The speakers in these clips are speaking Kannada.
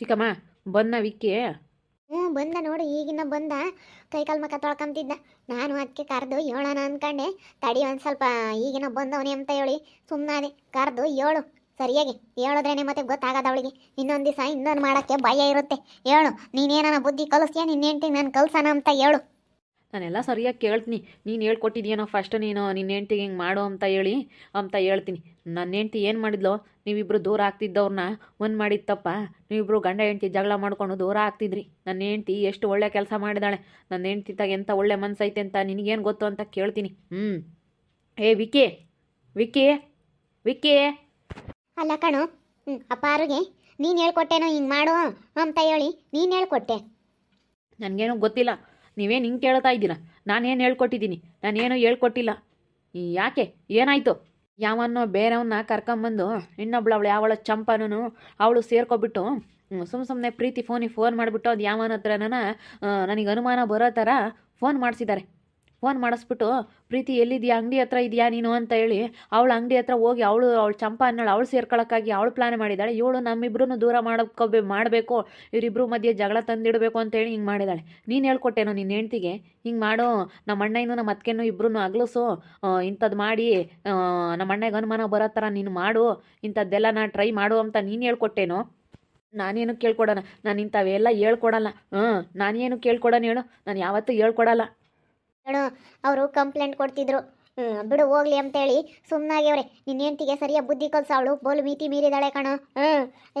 ಚಿಕ್ಕಮ್ಮ, ಬಂದ ವಿಕ್ಕಿ? ಹ್ಞೂ, ಬಂದ ನೋಡು ಈಗಿನ ಬಂದ. ಕೈಕಾಲು ಮಕ್ಕ ತೊಳ್ಕೊಂತಿದ್ದ. ನಾನು ಅದಕ್ಕೆ ಕರೆದು ಹೇಳೋಣ ಅನ್ಕಂಡೆ. ತಡಿ ಒಂದು ಸ್ವಲ್ಪ, ಈಗಿನ ಬಂದವನೇ ಅಂತ ಹೇಳಿ ಸುಮ್ಮನಾದೆ ಕರೆದು ಹೇಳು ಸರಿಯಾಗಿ. ಹೇಳೋದ್ರೇನೆ ಮತ್ತೆ ಗೊತ್ತಾಗದ ಅವಳಿಗೆ. ಇನ್ನೊಂದು ದಿವಸ ಇನ್ನೊಂದು ಮಾಡೋಕ್ಕೆ ಭಯ ಇರುತ್ತೆ. ಹೇಳು ನೀನೇನ ಬುದ್ಧಿ ಕಲಿಸ್ತೀಯ ನಿನ್ನ ಹೆಂಡ್ತಿ ನಾನು ಕಲ್ಸೋಣ ಅಂತ ಹೇಳು. ನಾನೆಲ್ಲ ಸರಿಯಾಗಿ ಕೇಳ್ತೀನಿ. ನೀನು ಹೇಳ್ಕೊಟ್ಟಿದ್ಯೇನೋ ಫಸ್ಟ್ ನೀನು ನಿನ್ನ ಹೆಂಡ್ತಿಗೆ ಹಿಂಗೆ ಮಾಡು ಅಂತ ಹೇಳಿ ಅಂತ ಹೇಳ್ತೀನಿ. ನನ್ನ ಹೆಂಡ್ತಿ ಏನು ಮಾಡಿದ್ಲೋ ನೀವಿಬ್ಬರು ದೂರ ಆಗ್ತಿದ್ದವ್ರನ್ನ ಒಂದು ಮಾಡಿತ್ತಪ್ಪ ನೀವಿಬ್ಬರು ಗಂಡ ಹೆಂಡ್ತಿ ಜಗಳ ಮಾಡ್ಕೊಂಡು ದೂರ ಆಗ್ತಿದ್ರಿ. ನನ್ನ ಹೆಂಡ್ತಿ ಎಷ್ಟು ಒಳ್ಳೆ ಕೆಲಸ ಮಾಡಿದಾಳೆ. ನನ್ನ ಹೆಂಡ್ತಿ ತಾಗ ಎಂಥ ಒಳ್ಳೆ ಮನಸ್ಸೈತೆ ಅಂತ ನಿನಗೇನು ಗೊತ್ತು ಅಂತ ಕೇಳ್ತೀನಿ. ಹ್ಞೂ ಏ ವಿಕೆ ವಿಕೆ ವಿಕೆ ಅಲ್ಲ ಕಣು ಹ್ಞೂ ಅಪ್ಪಾರಿಗೆ ನೀನು ಹೇಳ್ಕೊಟ್ಟೇನೋ ಹಿಂಗೆ ಮಾಡು ಅಂತ ಹೇಳಿ ನೀನು ಹೇಳ್ಕೊಟ್ಟೆ. ನನಗೇನು ಗೊತ್ತಿಲ್ಲ. ನೀವೇನು ಹಿಂಗೆ ಕೇಳ್ತಾ ಇದ್ದೀರಾ? ನಾನೇನು ಹೇಳ್ಕೊಟ್ಟಿದ್ದೀನಿ? ನಾನೇನು ಹೇಳ್ಕೊಟ್ಟಿಲ್ಲ. ಯಾಕೆ? ಏನಾಯಿತು? ಯಾವನ್ನೋ ಬೇರೆಯವನ್ನ ಕರ್ಕೊಂಬಂದು ಇನ್ನೊಬ್ಳು ಅವಳು, ಯಾವಳ ಚಂಪನೂ ಅವಳು ಸೇರ್ಕೊಬಿಟ್ಟು ಸುಮ್ಮ ಸುಮ್ಮನೆ ಪ್ರೀತಿ ಫೋನಿಗೆ ಫೋನ್ ಮಾಡಿಬಿಟ್ಟು ಅದು ಯಾವನ ಹತ್ರನ ನನಗೆ ಅನುಮಾನ ಬರೋ ಥರ ಫೋನ್ ಮಾಡಿಸಿದ್ದಾರೆ. ಫೋನ್ ಮಾಡಿಸ್ಬಿಟ್ಟು, ಪ್ರೀತಿ, ಎಲ್ಲಿದ್ಯಾ? ಅಂಗಡಿ ಹತ್ರ ಇದೆಯಾ ನೀನು? ಅಂತ ಹೇಳಿ, ಅವಳು ಅಂಗಡಿ ಹತ್ರ ಹೋಗಿ ಅವಳು ಅವಳು ಚಂಪ ಅನ್ನೋಳು ಅವಳು ಸೇರ್ಕೊಳ್ಳೋಕ್ಕಾಗಿ ಅವಳು ಪ್ಲಾನ್ ಮಾಡಿದ್ದಾಳೆ ಇವಳು ನಮ್ಮಿಬ್ರು ದೂರ ಮಾಡ್ಕೋಬೇ ಮಾಡಬೇಕು ಇವರಿಬ್ಬರು ಮಧ್ಯೆ ಜಗಳ ತಂದಿಡಬೇಕು ಅಂತೇಳಿ ಹಿಂಗೆ ಮಾಡಿದ್ದಾಳೆ ನೀನು ಹೇಳ್ಕೊಟ್ಟೇನೋ ನಿನ್ನ ಹೆಂಡ್ತಿಗೆ? ಹಿಂಗೆ ಮಾಡು, ನಮ್ಮ ಅಣ್ಣನೂ ನಮ್ಮ ಅತ್ತೆನೂ ಇಬ್ಬರೂ ಅಗಲಸು. ಇಂಥದ್ದು ಮಾಡಿ ನಮ್ಮ ಅಣ್ಣಗೆ ಅನುಮಾನ ಬರೋ ಥರ ನೀನು ಮಾಡು. ಇಂಥದ್ದೆಲ್ಲ ನಾ ಟ್ರೈ ಮಾಡು ಅಂತ ನೀನು ಹೇಳ್ಕೊಟ್ಟೇನೋ? ನಾನೇನು ಕೇಳ್ಕೊಡೋಣ ನಾನು ಇಂಥವೆಲ್ಲ ಹೇಳ್ಕೊಡಲ್ಲ. ಹ್ಞೂ ನಾನೇನು ಕೇಳ್ಕೊಡೋಣ ಹೇಳು. ನಾನು ಯಾವತ್ತೂ ಹೇಳ್ಕೊಡಲ್ಲ. ನೋಡು, ಅವರು ಕಂಪ್ಲೇಂಟ್ ಕೊಡ್ತಿದ್ರು. ಬಿಡು, ಹೋಗ್ಲಿ ಅಂತೇಳಿ ಸುಮ್ಮನಾಗ್ಯವ್ರೆ ನಿನ್ನ ಹೆಂಡ್ತಿಗೆ ಸರಿಯಾಗಿ ಬುದ್ಧಿ ಕಲ್ಸು ಅವಳು, ಬೋಲು ಮಿತಿ ಮೀರಿದಾಳೆ ಕಣೋ. ಹ್ಞೂ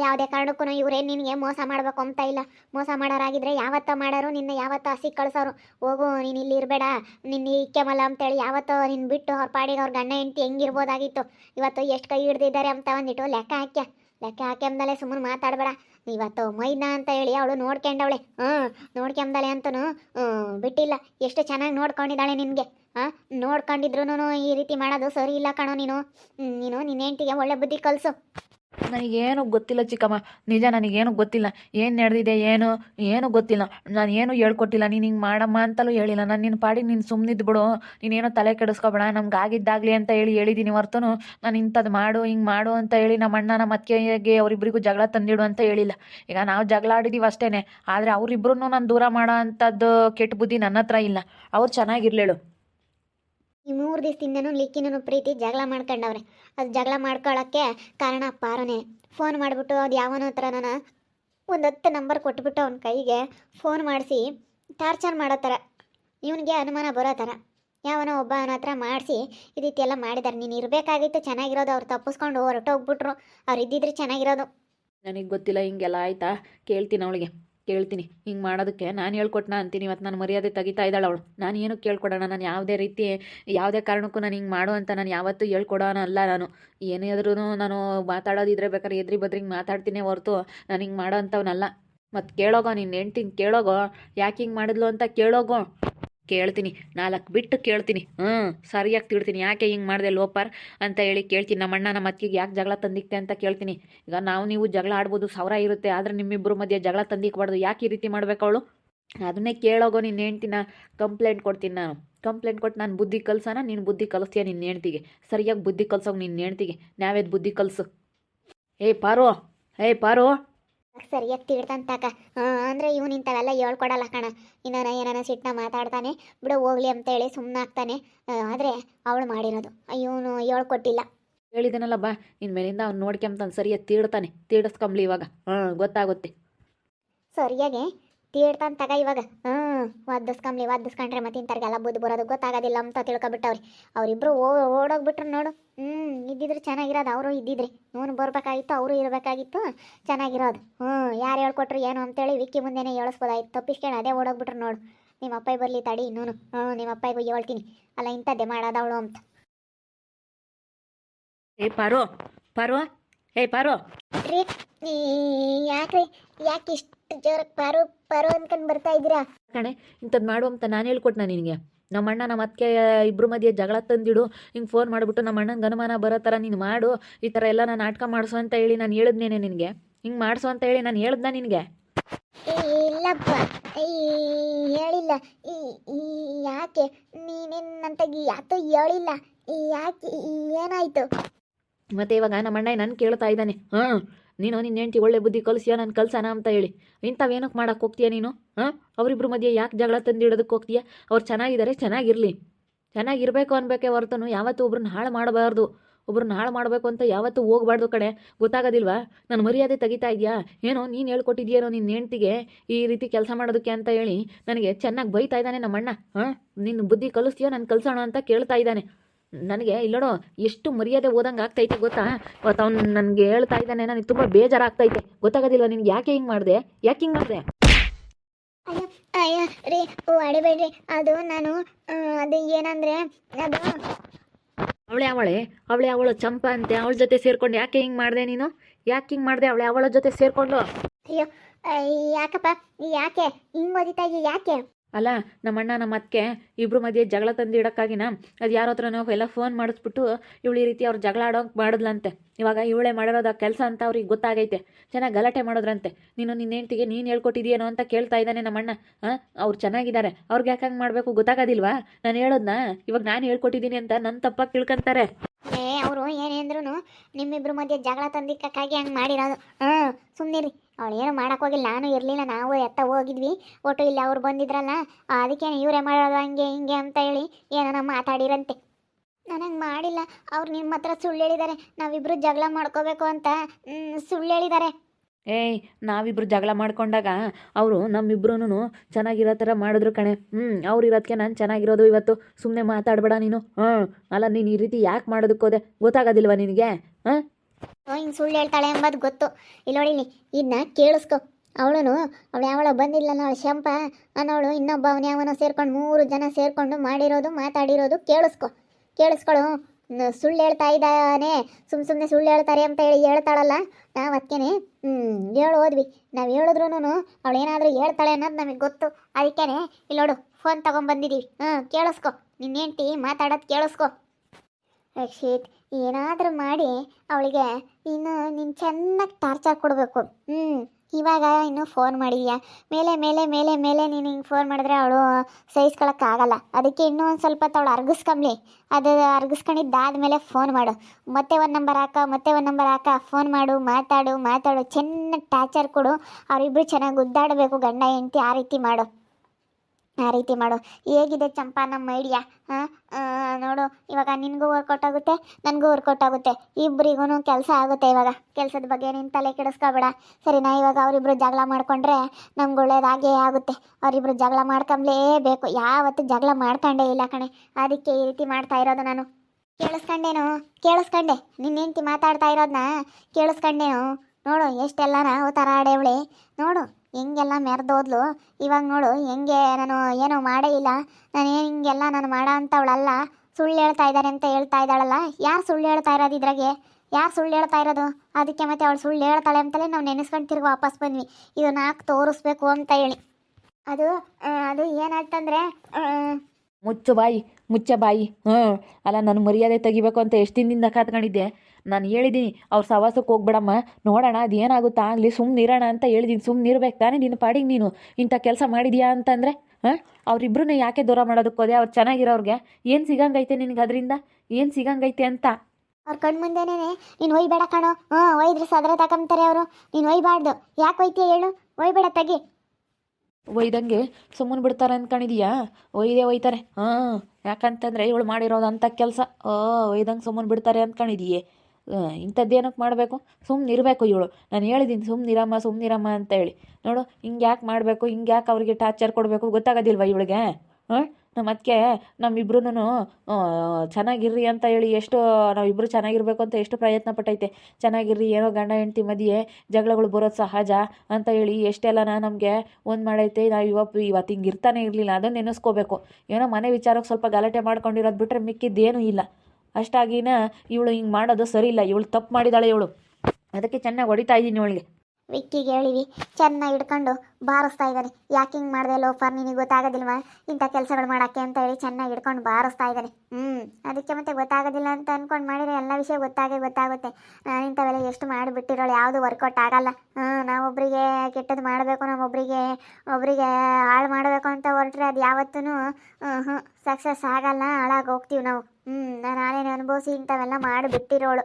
ಯಾವುದೇ ಕಾರಣಕ್ಕೂ ಇವರೇನು ನಿನಗೆ ಮೋಸ ಮಾಡಬೇಕು ಅಂತ ಇಲ್ಲ. ಮೋಸ ಮಾಡೋರಾಗಿದ್ರೆ ಯಾವತ್ತ ಮಾಡೋರು, ನಿನ್ನ ಯಾವತ್ತ ಹಸಿ ಕಳ್ಸೋರು. ಹೋಗು, ನೀನು ಇಲ್ಲಿ ಇರಬೇಡ ನಿನ್ನ ಇಕ್ಕೆಮಲ್ಲ ಅಂತೇಳಿ ಯಾವತ್ತೋ ನಿನ್ನ ಬಿಟ್ಟು ಅವ್ರ ಪಾಡಿಗೆ ಅವ್ರ ಗಂಡ ಹೆಂಡ್ತಿ ಹೆಂಗಿರ್ಬೋದಾಗಿತ್ತು. ಇವತ್ತು ಎಷ್ಟು ಕೈ ಹಿಡ್ದಿದ್ದಾರೆ ಅಂತ ಒಂದಿಟ್ಟು ಲೆಕ್ಕ ಹಾಕ್ಯ. ಲೆಕ್ಕ ಹಾಕ್ಯಂದಲೇ ಸುಮ್ಮನೆ ಮಾತಾಡಬೇಡ. ಇವತ್ತು ಮೈದಾ ಅಂತ ಹೇಳಿ ಅವಳು ನೋಡ್ಕೊಂಡವಳೆ. ಹ್ಞೂ ನೋಡ್ಕೊಂಬಳೆ ಅಂತನೂ ಬಿಟ್ಟಿಲ್ಲ. ಎಷ್ಟು ಚೆನ್ನಾಗಿ ನೋಡ್ಕೊಂಡಿದ್ದಾಳೆ ನಿನಗೆ. ಹಾಂ ನೋಡ್ಕೊಂಡಿದ್ರು ಈ ರೀತಿ ಮಾಡೋದು ಸರಿ ಇಲ್ಲ ಕಣೋ ನೀನು. ನೀನು ನಿನ್ನ ಹೆಂಡ್ತಿಗೆ ಒಳ್ಳೆ ಬುದ್ಧಿ ಕಲಿಸು. ನನಗೇನು ಗೊತ್ತಿಲ್ಲ ಚಿಕ್ಕಮ್ಮ. ನಿಜ ನನಗೇನು ಗೊತ್ತಿಲ್ಲ. ಏನು ನಡೆದಿದೆ, ಏನು ಏನು ಗೊತ್ತಿಲ್ಲ. ನಾನು ಏನು ಹೇಳ್ಕೊಟ್ಟಿಲ್ಲ, ನೀನು ಹಿಂಗೆ ಮಾಡಮ್ಮ ಅಂತಲೂ ಹೇಳಿಲ್ಲ. ನಾನು ನಿನ್ನ ಪಾಡಿ ನೀನು ಸುಮ್ಮನಿದ್ದು ಬಿಡು. ನೀನೇನೋ ತಲೆ ಕೆಡಿಸ್ಕೊಬೇಡ, ನಮ್ಗೆ ಆಗಿದ್ದಾಗಲಿ ಅಂತ ಹೇಳಿ ಹೇಳಿದ್ದೀನಿ ಹೊರ್ತೂ. ನಾನು ಇಂಥದ್ದು ಮಾಡು, ಹಿಂಗೆ ಮಾಡು ಅಂತ ಹೇಳಿ ನಮ್ಮ ಅಣ್ಣ, ನಮ್ಮ ಅತ್ತಿಗೆಗೆ ಅವರಿಬ್ಬರಿಗೂ ಜಗಳ ತಂದಿಡು ಅಂತ ಹೇಳಿಲ್ಲ. ಈಗ ನಾವು ಜಗಳ ಆಡಿದ್ದೀವಿ ಅಷ್ಟೇ ಆದರೆ ಅವರಿಬ್ಬರೂ ನಾನು ದೂರ ಮಾಡೋ ಅಂಥದ್ದು ಕೆಟ್ಟ ಬುದ್ಧಿ ನನ್ನ ಹತ್ರ ಇಲ್ಲ. ಅವ್ರು ಚೆನ್ನಾಗಿರ್ಲೇಳು. ಈ ಮೂರು ದಿವಸದಿಂದನೂ ಲಿಕ್ಕಿನೂ ಪ್ರೀತಿ ಜಗಳ ಮಾಡ್ಕೊಂಡವ್ರೆ. ಅದು ಜಗಳ ಮಾಡ್ಕೊಳ್ಳೋಕ್ಕೆ ಕಾರಣ ಪಾರನೆ. ಫೋನ್ ಮಾಡಿಬಿಟ್ಟು ಅದು ಯಾವನೋ ಹತ್ರ ನಾನು ಒಂದು ಹತ್ತು ನಂಬರ್ ಕೊಟ್ಬಿಟ್ಟು ಅವನ ಕೈಗೆ ಫೋನ್ ಮಾಡಿಸಿ ಟಾರ್ಚರ್ ಮಾಡೋ ಥರ ಇವನಿಗೆ ಅನುಮಾನ ಬರೋ ಥರ ಯಾವನೋ ಒಬ್ಬ ಅವನ ಹತ್ರ ಮಾಡಿಸಿ ಈ ರೀತಿ ಎಲ್ಲ ಮಾಡಿದ್ದಾರೆ ನೀನು ಇರಬೇಕಾಗಿತ್ತು, ಚೆನ್ನಾಗಿರೋದು, ಅವ್ರು ತಪ್ಪಿಸ್ಕೊಂಡು ಹೊರಟೋಗ್ಬಿಟ್ರು. ಅವ್ರು ಇದ್ದಿದ್ರೆ ಚೆನ್ನಾಗಿರೋದು. ನನಗೆ ಗೊತ್ತಿಲ್ಲ, ಹಿಂಗೆಲ್ಲ ಆಯಿತಾ? ಕೇಳ್ತೀನಿ ಅವಳಿಗೆ. ಕೇಳ್ತೀನಿ. ಹಿಂಗೆ ಮಾಡೋದಕ್ಕೆ ನಾನು ಹೇಳ್ಕೊಟ್ನ ಅಂತೀನಿ. ಇವತ್ತು ನಾನು ಮರ್ಯಾದೆ ತೆಗಿತಾ ಇದ್ದಾಳೆ ಅವಳು. ನಾನು ಏನು ಕೇಳ್ಕೊಡೋಣ? ನಾನು ಯಾವುದೇ ರೀತಿ, ಯಾವುದೇ ಕಾರಣಕ್ಕೂ ನಾನು ಹಿಂಗೆ ಮಾಡು ಅಂತ ನಾನು ಯಾವತ್ತೂ ಹೇಳ್ಕೊಡೋಣ ಅಲ್ಲ ನಾನು. ಏನೇ ಆದ್ರೂ ನಾನು ಮಾತಾಡೋದಿದ್ರೆ ಬೇಕಾದ್ರೆ ಎದ್ರಿ ಬದ್ರಿಂಗೆ ಮಾತಾಡ್ತೀನಿ ಹೊರತು. ನಾನು ಹಿಂಗೆ ಮಾಡೋ ಅಂಥವ್ನಲ್ಲ ಮತ್ತು ಕೇಳೋಗೋ ನಿನ್ನ ಹೆಂಡ್ತಿನ ಕೇಳೋಗೋ. ಯಾಕೆ ಹಿಂಗೆ ಮಾಡಿದ್ಲು ಅಂತ ಕೇಳೋಗೋ. ಕೇಳ್ತೀನಿ. ನಾಲ್ಕು ಬಿಟ್ಟು ಕೇಳ್ತೀನಿ. ಹ್ಞೂ ಸರಿಯಾಗಿ ತಿಳ್ತೀನಿ ಯಾಕೆ ಹಿಂಗೆ ಮಾಡಿದೆ ಲೋಪರ್ ಅಂತ ಹೇಳಿ ಕೇಳ್ತೀನಿ. ನಮ್ಮ ಅಣ್ಣ ನಮ್ಮ ಅತ್ತಿಗೆ ಯಾಕೆ ಜಗಳ ತಂದಿಕ್ತೆ ಅಂತ ಕೇಳ್ತೀನಿ. ಈಗ ನಾವು ನೀವು ಜಗಳ ಆಡ್ಬೋದು ಸಾವಿರ ಇರುತ್ತೆ. ಆದರೆ ನಿಮ್ಮಿಬ್ಬರು ಮಧ್ಯೆ ಜಗಳ ತಂದಿಕ್ಬಾರ್ದು ಯಾಕೆ ಈ ರೀತಿ ಮಾಡಬೇಕು ಅವಳು? ಅದನ್ನೇ ಕೇಳೋಗೋ ನಿನ್ನ ಹೆಂಡ್ತಿನ ಕಂಪ್ಲೇಂಟ್ ಕೊಡ್ತೀನಿ ನಾನು. ಕಂಪ್ಲೇಂಟ್ ಕೊಟ್ಟು ನಾನು ಬುದ್ಧಿ ಕಲ್ಸೋಣ ನೀನು ಬುದ್ಧಿ ಕಲಿಸ್ತೀಯ ನಿನ್ನ ಹೆಂಡ್ತಿಗೆ. ಸರಿಯಾಗಿ ಬುದ್ಧಿ ಕಲ್ಸೋಗಿ ನಿನ್ನ ಹೆಂಡ್ತಿಗೆ. ನಾವೇದು ಬುದ್ಧಿ ಕಲಿಸು. ಏಯ್ ಪಾರೋ ಏಯ್ ಪಾರು. ಸರಿಯಾಗಿ ತಿಳ್ತಂತಾಕ ತಾಕ. ಅಂದರೆ ಇವನು ಇಂಥವೆಲ್ಲ ಹೇಳ್ಕೊಡಲ್ಲ ಕಣ. ಇನ್ನನ ಏನಾನ ಸಿಟ್ಟನ್ನ ಮಾತಾಡ್ತಾನೆ ಬಿಡು ಹೋಗ್ಲಿ ಅಂತೇಳಿ ಸುಮ್ಮನಾಗ್ತಾನೆ ಆದರೆ ಅವಳು ಮಾಡಿರೋದು. ಇವನು ಹೇಳ್ಕೊಟ್ಟಿಲ್ಲ. ಹೇಳಿದನಲ್ಲ ಬಾ ನಿನ್ ಮೇಲಿಂದ ಅವ್ನು ನೋಡ್ಕೊಂತಾನೆ ಸರಿಯಾಗಿ ತೀಡ್ತಾನೆ ತೀಡಿಸ್ಕೊಂಬ್ಲಿ ಇವಾಗ. ಹಾಂ ಗೊತ್ತಾಗುತ್ತೆ. ಸರಿಯಾಗಿ ತೀಡ್ತಾನೆ ತಗ ಇವಾಗ. ಹ್ಞೂ ವಾದಿಸ್ಕೊಂಬ್ಲಿ ವಾದಿಸ್ಕೊಂಡ್ರೆ ಮತ್ತೆ ಇಂಥವ್ರಿಗೆಲ್ಲ ಬುದ್ಧಿ ಬರೋದು ಗೊತ್ತಾಗೋದಿಲ್ಲ ಅಂತ ತಿಳ್ಕೊಬಿಟ್ಟವ್ರಿ. ಅವರಿಬ್ಬರು ಓಡೋಗ್ಬಿಟ್ರು ನೋಡು. ಹ್ಞೂ ಇದ್ದಿದ್ರೆ ಚೆನ್ನಾಗಿರೋದು ಅವರು ಇದ್ದಿದ್ರಿ. ಇವನು ಬರ್ಬೇಕಾಗಿತ್ತು ಅವರು ಇರಬೇಕಾಗಿತ್ತು ಚೆನ್ನಾಗಿರೋದು. ಹ್ಞೂ ಯಾರು ಹೇಳ್ಕೊಟ್ರು ಏನು ಅಂತೇಳಿ ವಿಕ್ಕಿ ಮುಂದೆನೇ ಹೇಳಿಸ್ಬೋದಾಯ್ತು. ತಪ್ಪಿಸ್ಕೊಂಡು ಅದೇ ಓಡೋಗ್ಬಿಟ್ರು ನೋಡು. ನಿಮ್ಮ ಅಪ್ಪಾಯಿ ಬರಲಿ ತಡಿ ಇನ್ನೂನು. ಹ್ಞೂ ನಿಮ್ಮ ಅಪ್ಪಾಯಿಗೂ ಹೇಳ್ತೀನಿ. ಅಲ್ಲ ಇಂಥದ್ದೇ ಮಾಡೋದವಳು ಅಂತ. ಏ ಪಾರೋ ಪಾರೋ ಏ ಪಾರೋ ರೀ ಯಾಕ್ರಿ? ಯಾಕೆ ಇಷ್ಟು ಜೋರಕ್ಕೆ ಪಾರು ಪಾರು ಅನ್ಕೊಂಡು ಬರ್ತಾ ಇದ್ದೀರಾ? ಕಣೆ ಇಂಥದ್ದು ಮಾಡು ಅಂತ ನಾನು ಹೇಳ್ಕೊಟ್ನ ನಿನಗೆ? ನಮ್ಮ ಅಣ್ಣ ನಮ್ಮ ಅತ್ತಿಗೆ ಇಬ್ರು ಮಧ್ಯೆ ಜಗಳ ತಂದಿಡು ಹಿಂಗೆ ಫೋನ್ ಮಾಡಿಬಿಟ್ಟು ನಮ್ಮ ಅಣ್ಣನ ಅನುಮಾನ ಬರೋ ಥರ ನೀನು ಮಾಡು ಈ ಥರ ಎಲ್ಲ ನಾನು ನಾಟಕ ಮಾಡಿಸು ಅಂತ ಹೇಳಿ ನಾನು ಹೇಳಿದ್ನೇನೆ ನಿನಗೆ? ಹಿಂಗೆ ಮಾಡಿಸು ಅಂತ ಹೇಳಿ ನಾನು ಹೇಳ್ದ ನಿನಗೆ? ಇಲ್ಲಪ್ಪ ಹೇಳಿಲ್ಲ. ಯಾಕೆ? ನೀನೇನು ನಂತಾಗಿ ಯಾತೋ ಹೇಳಿಲ್ಲ. ಯಾಕೆ ಏನಾಯ್ತು? ಮತ್ತೆ ಇವಾಗ ನಮ್ಮ ಅಣ್ಣ ನನ್ನ ಕೇಳ್ತಾ ಇದ್ದಾನೆ. ಹಾಂ ನೀನು ನಿನ್ನ ಹೆಂಡತಿ ಒಳ್ಳೆ ಬುದ್ಧಿ ಕಲಿಸ್ಯಾ, ನಾನು ಕಲ್ಸಾನ ಅಂತ ಹೇಳಿ. ಇಂಥವೇನಕ್ಕೆ ಮಾಡಕ್ಕೆ ಹೋಗ್ತೀಯ ನೀನು? ಹಾಂ? ಅವರಿಬ್ಬರ ಮಧ್ಯೆ ಯಾಕೆ ಜಗಳ ತಂದಿಡೋದಕ್ಕೆ ಹೋಗ್ತೀಯ? ಅವ್ರು ಚೆನ್ನಾಗಿದ್ದಾರೆ ಚೆನ್ನಾಗಿರಲಿ. ಚೆನ್ನಾಗಿರಬೇಕು ಅನ್ಬೇಕೆ ಹೊರತನು, ಯಾವತ್ತೂ ಒಬ್ರನ್ನ ಹಾಳು ಮಾಡಬಾರ್ದು. ಒಬ್ರನ್ನ ಹಾಳು ಮಾಡಬೇಕು ಅಂತ ಯಾವತ್ತೂ ಹೋಗ್ಬಾರ್ದು ಕಡೆ ಗೊತ್ತಾಗೋದಿಲ್ವಾ? ನನ್ನ ಮರ್ಯಾದೆ ತೆಗಿತಾ ಇದೆಯಾ? ಏನೋ ನೀನು ಹೇಳ್ಕೊಟ್ಟಿದ್ಯೇನೋ ನಿನ್ನ ಹೆಂಡ್ತಿಗೆ ಈ ರೀತಿ ಕೆಲಸ ಮಾಡೋದಕ್ಕೆ ಅಂತ ಹೇಳಿ ನನಗೆ ಚೆನ್ನಾಗಿ ಬೈತಾ ಇದ್ದಾನೆ ನಮ್ಮಣ್ಣ. ಹಾಂ? ನಿನ್ನ ಬುದ್ಧಿ ಕಲಿಸ್ತೀಯೋ, ನಾನು ಕಲಿಸೋಣ ಅಂತ ಕೇಳ್ತಾ ಇದ್ದಾನೆ. ನನಗೆ ಇಲ್ಲೋಡು ಎಷ್ಟು ಮರ್ಯಾದೆ ಓದಂಗೆ ಆಗ್ತೈತೆ ಗೊತ್ತಾ? ಅವತ್ತು ಅವ್ನು ನನಗೆ ಹೇಳ್ತಾ ಇದ್ದಾನೆ ನನಗೆ ತುಂಬ ಬೇಜಾರಾಗ್ತೈತೆ. ಗೊತ್ತಾಗೋದಿಲ್ಲ ನಿನ್ಗೆ ಯಾಕೆ ಹಿಂಗೆ ಮಾಡಿದೆ? ಯಾಕೆ ಹಿಂಗೆ ಮಾಡಿದೆ? ಅಯ್ಯೋ ರೀ ಹೊಡಿಬೇಡ್ರಿ ಅದು ನಾನು ಅದು ಏನಂದ್ರೆ ಅದು ಅವಳೆ ಅವಳೆ ಅವಳೆ ಅವಳು ಚಂಪ ಅಂತೆ ಅವಳ ಜೊತೆ ಸೇರ್ಕೊಂಡು ಯಾಕೆ ಹಿಂಗೆ ಮಾಡಿದೆ ನೀನು? ಯಾಕೆ ಹಿಂಗೆ ಮಾಡಿದೆ ಅವಳೆ ಅವಳ ಜೊತೆ ಸೇರಿಕೊಂಡು? ಅಯ್ಯೋ ಅಯ್ಯ, ಯಾಕಪ್ಪ ಯಾಕೆ? ಹಿಂಗೆ ಓದಿತಾ ಇದೀಯ ಯಾಕೆ? ಅಲ್ಲ, ನಮ್ಮಣ್ಣ ನಮ್ಮ ಅತ್ತೆ ಇಬ್ಬರು ಮಧ್ಯೆ ಜಗಳ ತಂದು ಇಡೋಕ್ಕಾಗಿನ ಅದು ಯಾರ ಹತ್ರನೋ ಎಲ್ಲ ಫೋನ್ ಮಾಡಿಸ್ಬಿಟ್ಟು ಇವಳು ಈ ರೀತಿ ಅವ್ರು ಜಗಳ ಆಡೋಕೆ ಮಾಡಿದ್ಲಂತೆ. ಇವಾಗ ಇವಳೇ ಮಾಡಿರೋದು ಕೆಲಸ ಅಂತ ಅವ್ರಿಗೆ ಗೊತ್ತಾಗೈತೆ. ಚೆನ್ನಾಗಿ ಗಲಾಟೆ ಮಾಡೋದ್ರಂತೆ. ನೀನು ನಿನ್ನ ಹೆಂಡ್ತಿಗೆ ನೀನು ಹೇಳ್ಕೊಟ್ಟಿದ್ದೀಯೇನೋ ಅಂತ ಕೇಳ್ತಾ ಇದ್ದಾನೆ ನಮ್ಮ ಅಣ್ಣ ಹಾಂ ಅವ್ರು ಚೆನ್ನಾಗಿದ್ದಾರೆ. ಅವ್ರಿಗೆ ಯಾಕೆ ಹಂಗೆ ಮಾಡಬೇಕು ಗೊತ್ತಾಗೋದಿಲ್ವಾ? ನಾನು ಹೇಳೋದ್ನ ಇವಾಗ ನಾನು ಹೇಳ್ಕೊಟ್ಟಿದ್ದೀನಿ ಅಂತ ನನ್ನ ತಪ್ಪಾಗಿ ತಿಳ್ಕೊಂತಾರೆ. ಅವರು ಏನೇಂದ್ರೂ ನಿಮ್ಮಿಬ್ರ ಮಧ್ಯೆ ಜಗಳ ತಂದಿಕ್ಕಾಗಿ ಹಂಗೆ ಮಾಡಿರೋದು. ಹ್ಞೂ ಸುಮ್ಮನಿರಿ ಅವಳು ಏನು ಮಾಡಕ್ ಹೋಗಿಲ್ಲ. ನಾನು ಇರಲಿಲ್ಲ. ನಾವು ಎತ್ತ ಹೋಗಿದ್ವಿ. ಒಟ್ಟು ಇಲ್ಲಿ ಅವ್ರು ಬಂದಿದ್ರಲ್ಲ, ಅದಕ್ಕೇನು ಇವರೇ ಮಾಡೋದು ಹಂಗೆ ಹಿಂಗೆ ಅಂತ ಹೇಳಿ ಏನೋ ಮಾತಾಡಿರಂತೆ. ನನಗೆ ಮಾಡಿಲ್ಲ. ಅವ್ರು ನಿಮ್ಮ ಹತ್ರ ಸುಳ್ಳು ಹೇಳಿದ್ದಾರೆ ನಾವಿಬ್ಬರು ಜಗಳ ಮಾಡ್ಕೋಬೇಕು ಅಂತ ಸುಳ್ಳು ಹೇಳಿದ್ದಾರೆ ಏಯ್, ನಾವಿಬ್ರು ಜಗಳ ಮಾಡ್ಕೊಂಡಾಗ ಅವರು ನಮ್ಮಿಬ್ರು ಚೆನ್ನಾಗಿರೋ ಥರ ಮಾಡಿದ್ರು ಕಣೆ. ಹ್ಞೂ ಅವ್ರು ಇರೋದಕ್ಕೆ ನಾನು ಚೆನ್ನಾಗಿರೋದು ಇವತ್ತು. ಸುಮ್ಮನೆ ಮಾತಾಡಬೇಡ ನೀನು. ಹಾಂ ಅಲ್ಲ ನೀನು ಈ ರೀತಿ ಯಾಕೆ ಮಾಡೋದಕ್ಕೋದೆ ಗೊತ್ತಾಗೋದಿಲ್ವ ನಿನಗೆ? ಹಾಂ? ಹಿಂಗೆ ಸುಳ್ಳು ಹೇಳ್ತಾಳೆ ಎಂಬುದು ಗೊತ್ತು. ಇಲ್ಲಿ ನೋಡಿ ಇದನ್ನ ಕೇಳಿಸ್ಕೊ. ಅವಳನು, ಅವಳು ಯಾವಳ ಬಂದಿಲ್ಲಲ್ಲ ಅವಳು ಶಂಪ. ಅನ್ನೋಳು ಇನ್ನೊಬ್ಬ ಅವನ ಯಾವನೋ ಸೇರ್ಕೊಂಡು ಮೂರು ಜನ ಸೇರ್ಕೊಂಡು ಮಾಡಿರೋದು, ಮಾತಾಡಿರೋದು ಕೇಳಿಸ್ಕೊ. ಕೇಳಿಸ್ಕೊಳು. ಸುಳ್ಳು ಹೇಳ್ತಾ ಇದ್ದಾನೆ. ಸುಮ್ಮ ಸುಮ್ಮನೆ ಸುಳ್ಳು ಹೇಳ್ತಾರೆ ಅಂತ ಹೇಳಿ ಹೇಳ್ತಾಳಲ್ಲ? ನಾವು ಅದಕ್ಕೇನೆ ಹ್ಞೂ ಹೇಳು ಹೋದ್ವಿ ನಾವು ಹೇಳಿದ್ರು ಅವಳು ಏನಾದರೂ ಹೇಳ್ತಾಳೆ ಅನ್ನೋದು ನಮಗೆ ಗೊತ್ತು. ಅದಕ್ಕೇನೆ ಇಲ್ಲಿ ನೋಡು ಫೋನ್ ತೊಗೊಂಬಂದಿದ್ದೀವಿ ಹ್ಞೂ ಕೇಳಿಸ್ಕೊ. ನಿನ್ನ ಹೆಂಡ್ತಿ ಮಾತಾಡೋದು ಕೇಳಿಸ್ಕೊ. ರಕ್ಷಿತ್ ಏನಾದರೂ ಮಾಡಿ, ಅವಳಿಗೆ ಇನ್ನು ನೀನು ಚೆನ್ನಾಗಿ ಟಾರ್ಚರ್ ಕೊಡಬೇಕು. ಹ್ಞೂ ಇವಾಗ ಇನ್ನೂ ಫೋನ್ ಮಾಡಿದ್ಯಾ? ಮೇಲೆ ಮೇಲೆ ಮೇಲೆ ಮೇಲೆ ನೀನು ಹಿಂಗೆ ಫೋನ್ ಮಾಡಿದ್ರೆ ಅವಳು ಸಹಿಸ್ಕೊಳಕ್ಕಾಗಲ್ಲ ಅದಕ್ಕೆ ಇನ್ನೂ ಒಂದು ಸ್ವಲ್ಪ ಅವಳು ಅರ್ಗಿಸ್ಕೊಂಬ್ಲಿ. ಅದು ಅರ್ಗಿಸ್ಕೊಂಡಿದ್ದಾದ್ಮೇಲೆ ಫೋನ್ ಮಾಡು. ಮತ್ತೆ ಒಂದು ನಂಬರ್ ಹಾಕ, ಮತ್ತೆ ಒಂದು ನಂಬರ್ ಹಾಕ. ಫೋನ್ ಮಾಡು, ಮಾತಾಡು ಮಾತಾಡು. ಚೆನ್ನಾಗಿ ಟಾರ್ಚರ್ ಕೊಡು. ಅವರಿಬ್ಬರು ಚೆನ್ನಾಗಿ ಉದ್ದಾಡಬೇಕು ಗಂಡ, ಹೆಂಡತಿ, ಆ ರೀತಿ ಮಾಡು. ಆ ರೀತಿ ಮಾಡು. ಹೇಗಿದೆ ಚಂಪಾ, ನಮ್ಮ ಐಡಿಯಾ ಹಾಂ ನೋಡು, ಇವಾಗ ನಿನಗೂ ವರ್ಕೌಟ್ ಆಗುತ್ತೆ, ನನಗೂ ವರ್ಕೌಟ್ ಆಗುತ್ತೆ. ಇಬ್ಬರಿಗೂ ಕೆಲಸ ಆಗುತ್ತೆ ಇವಾಗ. ಕೆಲಸದ ಬಗ್ಗೆ ನಿನ್ ತಲೆ ಕೆಡಿಸ್ಕೊಬೇಡ. ಸರಿನಾ, ಇವಾಗ ಅವರಿಬ್ರು ಜಗಳ ಮಾಡ್ಕೊಂಡ್ರೆ ನಮ್ಗೆ ಒಳ್ಳೇದಾಗೇ ಆಗುತ್ತೆ. ಅವರಿಬ್ರು ಜಗಳ ಮಾಡ್ಕೊಂಬ್ಲೇಬೇಕು. ಯಾವತ್ತು ಜಗಳ ಮಾಡ್ಕೊಂಡೇ ಇಲ್ಲ ಕಣೆ. ಅದಕ್ಕೆ ಈ ರೀತಿ ಮಾಡ್ತಾ ಇರೋದು ನಾನು. ಕೇಳಿಸ್ಕೊಂಡೇನು? ಕೇಳಿಸ್ಕೊಂಡೆ. ನಿನ್ನ ಹೆಂಡ್ತಿ ಮಾತಾಡ್ತಾ ಇರೋದನ್ನ ಕೇಳಿಸ್ಕೊಂಡೇನು? ನೋಡು ಎಷ್ಟೆಲ್ಲ ನಾವು ಥರ ಆಡೇವಳಿ ನೋಡು, ಹೆಂಗೆಲ್ಲ ಮೆರೆದೋದ್ಲು. ಇವಾಗ ನೋಡು, ಹೆಂಗೆ ನಾನು ಏನೋ ಮಾಡೇ ಇಲ್ಲ. ನಾನು ಹಿಂಗೆಲ್ಲ ನಾನು ಮಾಡೋ ಅಂಥವಳಲ್ಲ ಸುಳ್ಳು ಹೇಳ್ತಾ ಇದ್ದಾರೆ ಅಂತ ಹೇಳ್ತಾ ಇದ್ದಾಳಲ್ಲ? ಯಾರು ಸುಳ್ಳು ಹೇಳ್ತಾ ಇರೋದು ಇದ್ರಾಗೆ? ಯಾರು ಸುಳ್ಳು ಹೇಳ್ತಾ ಇರೋದು? ಅದಕ್ಕೆ ಮತ್ತೆ ಅವಳು ಸುಳ್ಳು ಹೇಳ್ತಾಳೆ ಅಂತಲೇ ನಾವು ನೆನೆಸ್ಕೊಂಡು ತಿರ್ಗಿ ವಾಪಸ್ ಬಂದ್ವಿ ಇದು ನಾಲ್ಕು ತೋರಿಸ್ಬೇಕು ಅಂತ ಹೇಳಿ. ಅದು ಅದು ಏನಾಯ್ತಂದ್ರೆ ಮುಚ್ಚು ಬಾಯಿ, ಮುಚ್ಚ ಬಾಯಿ. ಹ್ಞೂ ಅಲ್ಲ, ನಾನು ಮರ್ಯಾದೆ ತೆಗಿಬೇಕು ಅಂತ ಎಷ್ಟು ದಿನದಿಂದ ಕಾತ್ಕೊಂಡಿದ್ದೆ? ನಾನು ಹೇಳಿದ್ದೀನಿ ಅವ್ರ ಸವಾಸಕ್ಕೆ ಹೋಗ್ಬೇಡಮ್ಮ. ನೋಡೋಣ, ಅದು ಏನಾಗುತ್ತಾ ಆಗಲಿ. ಸುಮ್ಮನೆ ಇರೋಣ ಅಂತ ಹೇಳಿದ್ದೀನಿ ಸುಮ್ಮನೆ ಇರ್ಬೇಕು ತಾನೇ ನಿನ್ನ ಪಾಡಿಗೆ ನೀನು. ಇಂಥ ಕೆಲಸ ಮಾಡಿದ್ಯಾ ಅಂತಂದರೆ? ಹಾಂ? ಅವರಿಬ್ರನ್ನ ಯಾಕೆ ದೂರ ಮಾಡೋದಕ್ಕೆ ಹೋದೆ? ಅವ್ರು ಚೆನ್ನಾಗಿರೋರ್ಗೆ ಏನು ಸಿಗಂಗೈತೆ ನಿನಗೆ ಅದರಿಂದ? ಏನು ಸಿಗಂಗೈತೆ ಅಂತ? ಅವ್ರ ಕಣ್ಣು ಮುಂದೆನೇ ನೀನು ಒಯ್ಬೇಡ ಕಣೋ. ಹ್ಞೂ ಒಯ್ದ್ರೆ ಸದರ ತಗೊಂತಾರೆ ಅವರು. ನೀನು ಒಯ್ಬಾರ್ದು. ಯಾಕೆ ಒಯ್ತೀಯ ಹೇಳು? ಒಯ್ಬೇಡ ತಗಿ. ಒಯ್ದಂಗೆ ಸುಮ್ಮನೆ ಬಿಡ್ತಾರೆ ಅಂದ್ಕೊಂಡಿದೀಯಾ ಒಯ್ದೇ ಒಯ್ತಾರೆ. ಹಾಂ ಯಾಕಂತಂದ್ರೆ ಇವಳು ಮಾಡಿರೋದು ಅಂತ ಕೆಲಸ. ಓ ಒಯ್ದಂಗೆ ಸುಮ್ಮನೆ ಬಿಡ್ತಾರೆ ಅಂದ್ಕೊಂಡಿದೀಯೇ ಇಂಥದ್ದೇನಕ್ಕೆ ಮಾಡಬೇಕು? ಸುಮ್ಮನೆ ಇರಬೇಕು ಇವಳು. ನಾನು ಹೇಳಿದ್ದೀನಿ ಸುಮ್ಮನಿರಮ್ಮ ಸುಮ್ಮನಿರಮ್ಮ ಅಂತ ಹೇಳಿ. ನೋಡು, ಹಿಂಗೆ ಯಾಕೆ ಮಾಡಬೇಕು? ಹಿಂಗೆ ಯಾಕೆ ಅವ್ರಿಗೆ ಟಾರ್ಚರ್ ಕೊಡಬೇಕು? ಗೊತ್ತಾಗೋದಿಲ್ವ ಇವಳಿಗೆ? ಹಾಂ ನಮ್ಮ ಅದಕ್ಕೆ ನಮ್ಮಿಬ್ರು ಚೆನ್ನಾಗಿರ್ರಿ ಅಂತ ಹೇಳಿ ಎಷ್ಟು ನಾವಿಬ್ಬರು ಚೆನ್ನಾಗಿರ್ಬೇಕು ಅಂತ ಎಷ್ಟು ಪ್ರಯತ್ನ ಪಟ್ಟೈತೆ. ಚೆನ್ನಾಗಿರ್ರಿ, ಏನೋ ಗಂಡ, ಹೆಂಡ್ತಿ ಮಧ್ಯೆ ಜಗಳಗಳು ಬರೋದು ಸಹಜ ಅಂತ ಹೇಳಿ ಎಷ್ಟೆಲ್ಲ ನಮಗೆ ಒಂದು ಮಾಡೈತೆ. ನಾವು ಇವತ್ತು ಇವತ್ತು ಹಿಂಗೆ ಇರ್ತಾನೆ ಇರಲಿಲ್ಲ. ಅದನ್ನು ನೆನೆಸ್ಕೋಬೇಕು ಏನೋ ಮನೆ ವಿಚಾರಕ್ಕೆ ಸ್ವಲ್ಪ ಗಲಾಟೆ ಮಾಡ್ಕೊಂಡಿರೋದು ಬಿಟ್ಟರೆ ಮಿಕ್ಕಿದ್ದೇನೂ ಇಲ್ಲ. ಅಷ್ಟಾಗಿನ ಇವಳು ಹಿಂಗೆ ಮಾಡೋದು ಸರಿ ಇಲ್ಲ ಇವಳು ತಪ್ಪು ಮಾಡಿದಾಳೆ ಇವಳು. ಅದಕ್ಕೆ ಚೆನ್ನಾಗಿ ಹೊಡಿತಾ ಇದ್ದೀನಿ ಇವಳಿಗೆ. ವಿಕ್ಕಿಗೆ ಹೇಳಿವಿ, ಚೆನ್ನಾಗಿ ಹಿಡ್ಕೊಂಡು ಬಾರಿಸ್ತಾ ಇದ್ದಾನೆ ಯಾಕೆ ಹಿಂಗೆ ಮಾಡಿದೆ ಲೋಫರ್? ನಿನಗೆ ಗೊತ್ತಾಗೋದಿಲ್ವಾ? ಇಂಥ ಕೆಲಸಗಳು ಮಾಡೋಕ್ಕೆ ಅಂತ ಹೇಳಿ ಚೆನ್ನಾಗಿ ಹಿಡ್ಕೊಂಡು ಬಾರಿಸ್ತಾ ಇದ್ದಾನೆ ಹ್ಞೂ ಅದಕ್ಕೆ ಮತ್ತೆ ಗೊತ್ತಾಗೋದಿಲ್ಲ ಅಂತ ಅಂದ್ಕೊಂಡು ಮಾಡಿದರೆ ಎಲ್ಲ ವಿಷಯ ಗೊತ್ತಾಗೇ ಗೊತ್ತಾಗುತ್ತೆ. ನಾನು ಇಂಥವೆಲ್ಲ ಎಷ್ಟು ಮಾಡಿಬಿಟ್ಟಿರೋಳು? ಯಾವುದು ವರ್ಕೌಟ್ ಆಗಲ್ಲ. ಹ್ಞೂ ನಾವೊಬ್ಬರಿಗೆ ಕೆಟ್ಟದ್ದು ಮಾಡಬೇಕು ನಮ್ಮೊಬ್ಬರಿಗೆ ಒಬ್ಬರಿಗೆ ಹಾಳು ಮಾಡಬೇಕು ಅಂತ ಹೊರಟ್ರೆ ಅದು ಯಾವತ್ತೂ ಹ್ಞೂ ಸಕ್ಸಸ್ ಆಗಲ್ಲ, ಹಾಳಾಗಿ ಹೋಗ್ತೀವಿ ನಾವು. ಹ್ಞೂ ನಾನು ನಾನೇನು ಅನುಭವಿಸಿ ಇಂಥವೆಲ್ಲ ಮಾಡಿಬಿಟ್ಟಿರೋಳು.